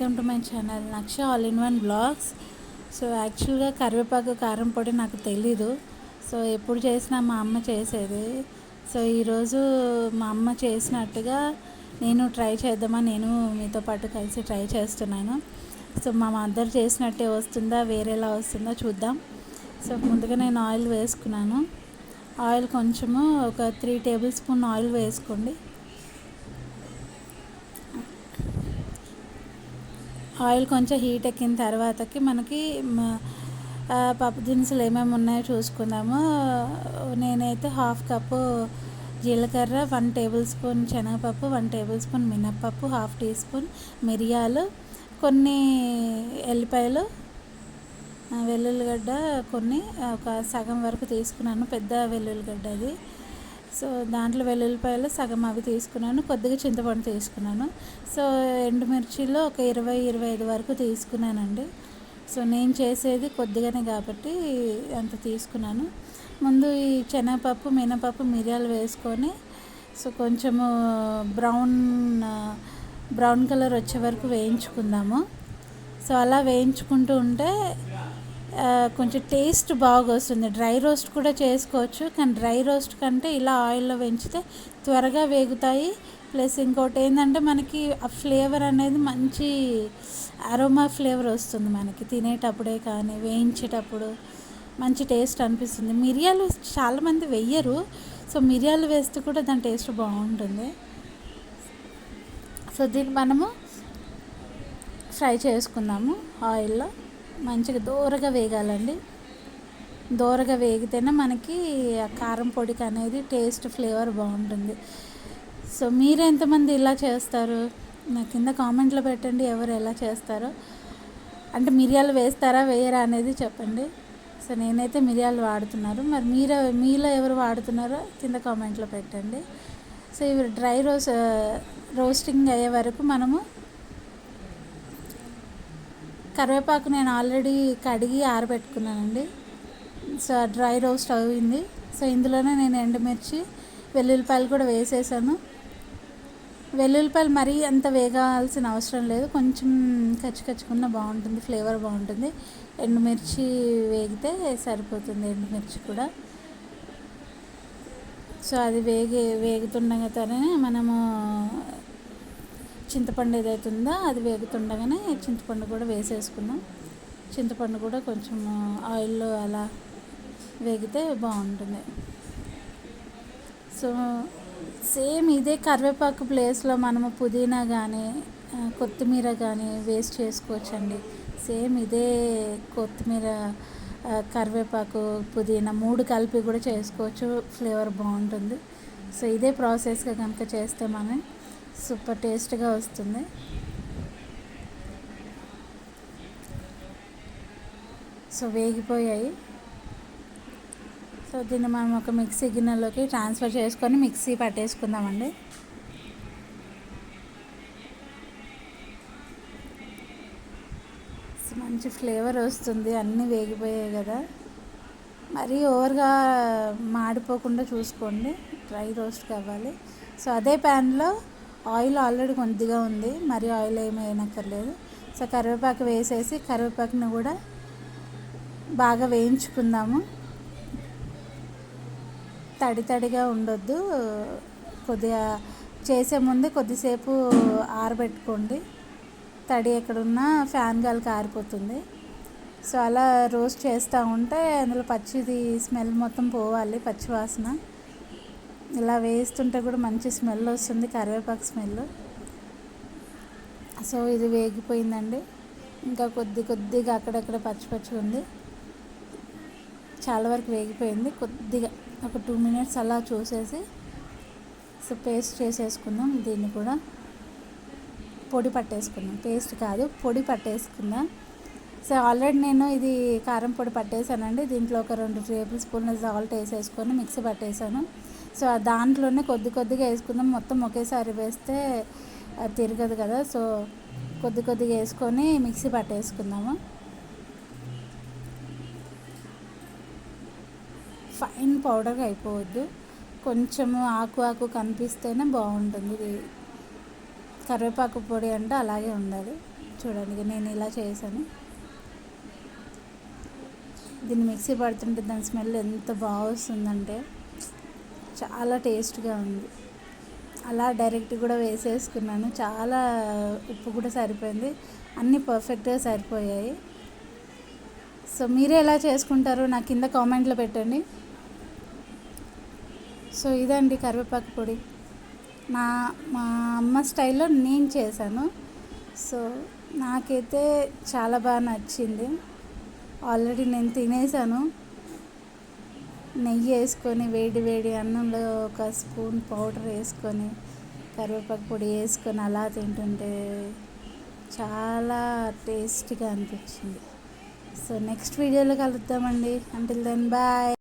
Welcome to my channel Naksha all in one blogs. So యాక్చువల్గా కరివేపాకు కారం పొడి నాకు తెలీదు. సో ఎప్పుడు చేసినా మా అమ్మ చేసేది. సో ఈరోజు మా అమ్మ చేసినట్టుగా నేను ట్రై చేద్దామని నేను మీతో పాటు కలిసి ట్రై చేస్తున్నాను. సో మా మదర్ చేసినట్టే వస్తుందా వేరేలా వస్తుందా చూద్దాం. సో ముందుగా నేను ఆయిల్ వేసుకున్నాను. ఆయిల్ కొంచెము ఒక త్రీ టేబుల్ స్పూన్ ఆయిల్ వేసుకోండి. ఆయిల్ కొంచెం హీట్ ఎక్కిన తర్వాతకి మనకి పప్పు దినుసులు ఏమేమి ఉన్నాయో చూసుకుందాము. నేనైతే హాఫ్ కప్పు జీలకర్ర వన్ టేబుల్ స్పూన్ శనగపప్పు వన్ టేబుల్ స్పూన్ మినప్పప్పు హాఫ్ టీ స్పూన్ మిరియాలు కొన్ని ఎల్లిపాయలు వెల్లుల్లిగడ్డ కొన్ని ఒక సగం వరకు తీసుకున్నాను పెద్ద వెల్లుల్లిగడ్డ అది. సో దాంట్లో వెల్లుల్లిపాయలు సగం అవి తీసుకున్నాను కొద్దిగా చింతపండు తీసుకున్నాను. సో ఎండుమిర్చిలో ఒక ఇరవై ఇరవై ఐదు వరకు తీసుకున్నానండి. సో నేను చేసేది కొద్దిగానే కాబట్టి అంత తీసుకున్నాను. ముందు ఈ శనగపప్పు మినపప్పు మిరియాలు వేసుకొని సో కొంచెము బ్రౌన్ బ్రౌన్ కలర్ వచ్చే వరకు వేయించుకుందాము. సో అలా వేయించుకుంటూ ఉంటే కొంచెం టేస్ట్ బాగా వస్తుంది డ్రై రోస్ట్ కూడా చేసుకోవచ్చు కానీ డ్రై రోస్ట్ కంటే ఇలా ఆయిల్లో పెంచితే త్వరగా వేగుతాయి. ప్లస్ ఇంకోటి ఏంటంటే మనకి ఆ ఫ్లేవర్ అనేది మంచి అరోమా ఫ్లేవర్ వస్తుంది మనకి తినేటప్పుడే కానీ వేయించేటప్పుడు మంచి టేస్ట్ అనిపిస్తుంది. మిరియాలు చాలామంది వెయ్యరు సో మిరియాలు వేస్తే కూడా దాని టేస్ట్ బాగుంటుంది. సో దీన్ని మనము ఫ్రై చేసుకుందాము ఆయిల్లో. మంచిగా దూరగా వేగాలండి. దూరగా వేగితేనే మనకి ఆ కారం పొడికి అనేది టేస్ట్ ఫ్లేవర్ బాగుంటుంది. సో మీరు ఎంతమంది ఇలా చేస్తారు? నా కింద కామెంట్లో పెట్టండి ఎవరు ఎలా చేస్తారో. అంటే మిరియాలు వేస్తారా వేయరా అనేది చెప్పండి. సో నేనైతే మిరియాలు వాడుతున్నారు. మరి మీరు మీలో ఎవరు వాడుతున్నారో కింద కామెంట్లో పెట్టండి. సో ఇవి డ్రై రోస్ రోస్టింగ్ అయ్యే వరకు మనము కరివేపాకు నేను ఆల్రెడీ కడిగి ఆరబెట్టుకున్నానండి. సో డ్రై రోస్ట్ అయింది. సో ఇందులోనే నేను ఎండుమిర్చి వెల్లుల్లిపాయలు కూడా వేసేసాను. వెల్లుల్లిపాయలు మరీ అంత వేగాల్సిన అవసరం లేదు. కొంచెం కచ్చికచ్చుకున్న బాగుంటుంది ఫ్లేవర్ బాగుంటుంది. ఎండుమిర్చి వేగితే సరిపోతుంది ఎండుమిర్చి కూడా. సో అది వేగి వేగుతుండగానే మనము చింతపండు ఏదైతే ఉందో అది వేగుతుండగానే చింతపండు కూడా వేసేసుకున్నాం చింతపండు కూడా కొంచెం ఆయిల్లో అలా వేగితే బాగుంటుంది. సో సేమ్ ఇదే కరివేపాకు ప్లేస్లో మనము పుదీనా కానీ కొత్తిమీర కానీ వేస్ట్ చేసుకోవచ్చండి. సేమ్ ఇదే కొత్తిమీర కరివేపాకు పుదీనా మూడు కలిపి కూడా చేసుకోవచ్చు. ఫ్లేవర్ బాగుంటుంది. సో ఇదే ప్రాసెస్గా కనుక చేస్తే మనం సూపర్ టేస్ట్గా వస్తుంది. సో వేగిపోయాయి. సో దీన్ని మనం ఒక మిక్సీ గిన్నెలోకి ట్రాన్స్ఫర్ చేసుకొని మిక్సీ పట్టేసుకుందామండి. మంచి ఫ్లేవర్ వస్తుంది. అన్నీ వేగిపోయాయి కదా. మరీ ఓవర్గా మాడిపోకుండా చూసుకోండి. డ్రై రోస్ట్ కావాలి. సో అదే ప్యాన్లో ఆయిల్ ఆల్రెడీ కొద్దిగా ఉంది మరి ఆయిల్ ఏమీ వేయనక్కర్లేదు. సో కరివేపాకు వేసేసి కరివేపాకుని కూడా బాగా వేయించుకుందాము. తడి తడిగా ఉండొద్దు. కొద్దిగా చేసే ముందు కొద్దిసేపు ఆరబెట్టుకోండి. తడి ఎక్కడున్నా ఫ్యాన్ గాలికి ఆరిపోతుంది సో అలా రోస్ట్ చేస్తూ ఉంటే అందులో పచ్చిది స్మెల్ మొత్తం పోవాలి పచ్చి వాసన ఇలా వేస్తుంటే కూడా మంచి స్మెల్ వస్తుంది కరివేపాకు స్మెల్. సో ఇది వేగిపోయిందండి. ఇంకా కొద్ది కొద్దిగా అక్కడక్కడ పచ్చి పచ్చి ఉంది. చాలా వరకు వేగిపోయింది. కొద్దిగా ఒక టూ మినిట్స్ అలా చూసేసి సో పేస్ట్ చేసేసుకుందాం. దీన్ని కూడా పొడి పట్టేసుకుందాం. పేస్ట్ కాదు పొడి పట్టేసుకుందాం. సో ఆల్రెడీ నేను ఇది కారం పొడి పట్టేశానండి దీంట్లో ఒక రెండు టేబుల్ స్పూన్ల సాల్ట్ వేసేసుకొని మిక్సీ పట్టేశాను సో దాంట్లోనే కొద్ది కొద్దిగా వేసుకుందాం. మొత్తం ఒకేసారి వేస్తే తిరగదు కదా. సో కొద్ది కొద్దిగా వేసుకొని మిక్సీ పట్టేసుకుందాము. ఫైన్ పౌడర్గా అయిపోవద్దు. కొంచెము ఆకు ఆకు కనిపిస్తేనే బాగుంటుంది. ఇది కరివేపాకు పొడి అంటే అలాగే ఉండాలి. చూడండి నేను ఇలా చేశాను. దీన్ని మిక్సీ పడుతుంటే దాని స్మెల్ ఎంత బాగా వస్తుందంటే చాలా టేస్ట్గా ఉంది. అలా డైరెక్ట్ కూడా వేసేసుకున్నాను. చాలా ఉప్పు కూడా సరిపోయింది. అన్నీ పర్ఫెక్ట్గా సరిపోయాయి. సో మీరే ఎలా చేసుకుంటారు నా కింద కామెంట్లో పెట్టండి. సో ఇదండి కరివేపాకు పొడి. నా మా అమ్మ స్టైల్లో నేను చేశాను. సో నాకైతే చాలా బాగా నచ్చింది. ఆల్రెడీ నేను తినేసాను. నెయ్యి వేసుకొని వేడి వేడి అన్నంలో ఒక స్పూన్ పౌడర్ వేసుకొని కరివేపాకు పొడి వేసుకొని అలా తింటుంటే చాలా టేస్టీగా అనిపించింది. సో నెక్స్ట్ వీడియోలో కలుద్దామండి. Until then bye